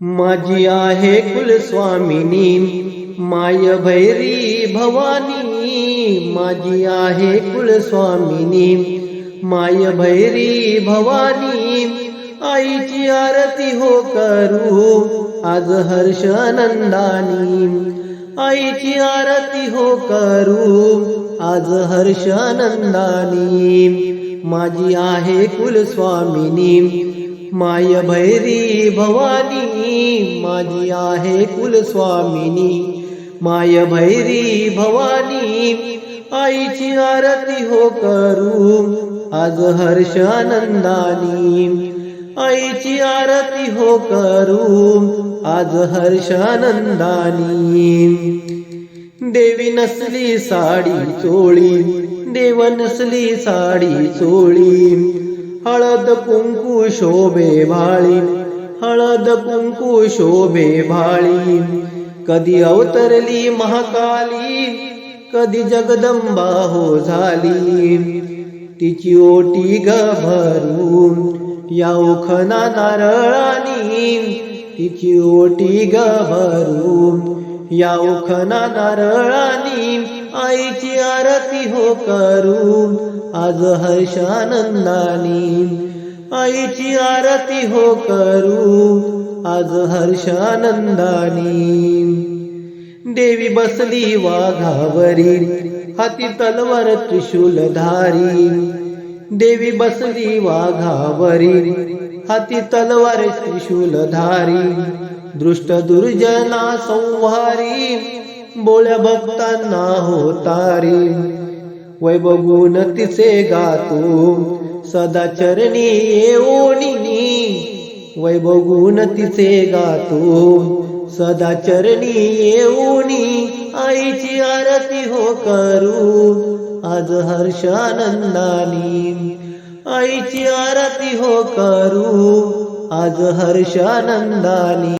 माझी आहे कुलस्वामिनी माय भैरी भवानी. माझी आहे कुलस्वामिनी माय भैरी भवानी. आईची आरती हो करू आज हर्ष आनंदानी आईची आरती हो करू आज हर्ष आनंदानी माझी आहे कुलस्वामिनी माय भैरी भवानी माझी आहे कुलस्वामिनी. माय भैरी भवानी आईची आरती हो करू. आज हर्ष आनंदानी आईची आरती हो करू. आज हर्ष आनंदानी देवी नसली साडी चोळी देव नसली साडी चोळी. हळद कुंकू शोभे भाळी हळद कुंकू शोभे भाळी कधी अवतरली महाकाली कधी जगदंबा हो झाली तिची ओटी ग भरून या उखना नारळानी तिची ओटी ग भरून या उखना नारळानी आईची आरती हो करू. आज हर्षानंदानी आईची आरती हो करू. आज हर्षानंदानी देवी बसली वाघावरी हाती तलवार त्रिशूलधारी. देवी बसली वाघावरी हाती तलवार त्रिशूलधारी दृष्ट दुर्जना संहारी बोळ्या भक्तांना होतारी वैभगुण तिचे गातो सदा चरणी येऊनी वैभगुण तिचे गातो सदा चरणी येऊनी. आईची आरती हो करू. आज हर्षानंदानी. आईची आरती हो करू आज हर्षानंदानी.